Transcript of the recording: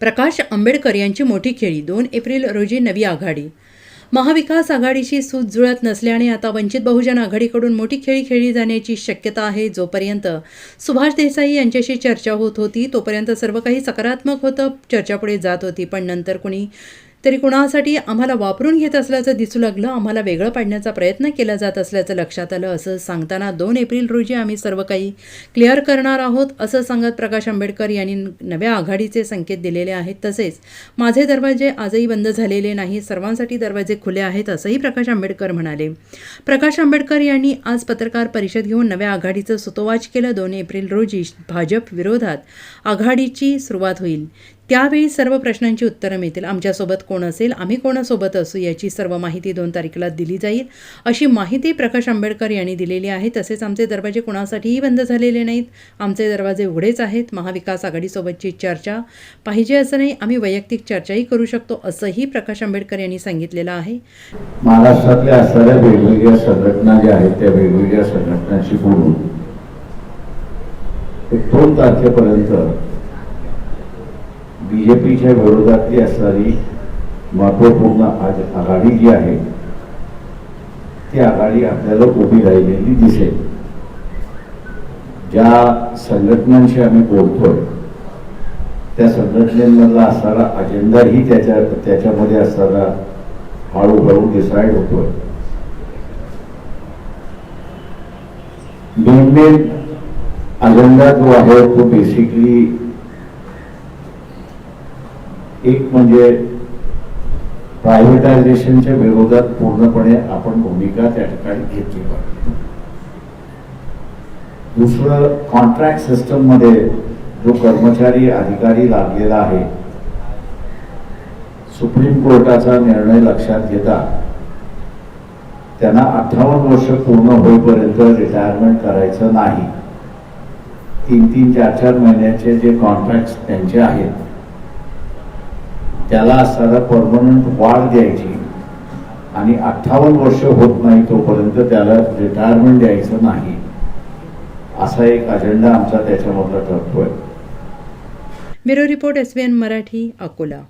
प्रकाश आंबेडकर यांची मोठी खेळी दोन एप्रिल रोजी नवी आघाडी. महाविकास आघाडीशी सूत जुळत नसल्याने आता वंचित बहुजन आघाडीकडून मोठी खेळी खेळली जाण्याची शक्यता आहे जोपर्यंत सुभाष देसाई यांच्याशी चर्चा होत होती तोपर्यंत सर्व काही सकारात्मक होतं चर्चा पुढे जात होती पण नंतर कुणी तरी कुणासाठी आम्हाला वापरून घेत असल्याचं दिसू लागलं आम्हाला वेगळं पाडण्याचा प्रयत्न केला जात असल्याचं लक्षात आलं असं सांगताना दोन एप्रिल रोजी आम्ही सर्व काही क्लिअर करणार आहोत असं सांगत प्रकाश आंबेडकर यांनी नव्या आघाडीचे संकेत दिलेले आहेत. तसेच माझे दरवाजे आजही बंद झालेले नाही सर्वांसाठी दरवाजे खुले आहेत असंही प्रकाश आंबेडकर म्हणाले. प्रकाश आंबेडकर यांनी आज पत्रकार परिषद घेऊन नव्या आघाडीचं सुतोवाच केलं. दोन एप्रिल रोजी भाजप विरोधात आघाडीची सुरुवात होईल. त्यावेळी सर्व प्रश्नांची उत्तरं मिळतील. आमच्यासोबत कोण असेल आम्ही कोणासोबत असू याची सर्व माहिती दोन तारखेला दिली जाईल. अशी माहिती प्रकाश आंबेडकर यांनी दिलेली आहे. तसेच आमचे दरवाजे कोणासाठीही बंद झालेले नाहीत. आमचे दरवाजे उघडेच आहेत. महाविकास आघाडीसोबतची चर्चा पाहिजे असं नाही. आम्ही वैयक्तिक चर्चाही करू शकतो असंही प्रकाश आंबेडकर यांनी सांगितलेलं आहे. महाराष्ट्रातल्या असणाऱ्या वेगवेगळ्या संघटना ज्या आहेत त्या वेगवेगळ्या संघटनांशी बोलून एक दोन तारखेपर्यंत बीजेपीच्या विरोधातली असणारी महत्त्वपूर्ण आज आघाडी जी आहे ती आघाडी आपल्याला उभी राहिलेली दिसेल. ज्या संघटनांशी आम्ही बोलतोय त्या संघटनेमधला असणारा अजेंडाही त्याच्या त्याच्यामध्ये असणारा हळूहळू डिसाईड होतोय. मेन मेन अजेंडा जो आहे तो बेसिकली एक म्हणजे प्रायव्हेटायझेशनच्या विरोधात पूर्णपणे आपण भूमिका त्या ठिकाणी घेतली पाहिजे. दुसरं कॉन्ट्रॅक्ट सिस्टममध्ये जो कर्मचारी अधिकारी लागलेला आहे सुप्रीम कोर्टाचा निर्णय लक्षात घेता त्यांना अठ्ठावन्न वर्ष पूर्ण होईपर्यंत रिटायरमेंट करायचं नाही. तीन तीन चार चार महिन्याचे जे कॉन्ट्रॅक्ट त्यांचे आहेत त्याला असणारा परमनंट वाढ द्यायची. आणि अठ्ठावन्न वर्ष होत नाही तोपर्यंत त्याला रिटायरमेंट द्यायचं नाही. असा एक अजेंडा आमचा त्याच्यामधला ठरतोय. Bureau report S Marathi Akola.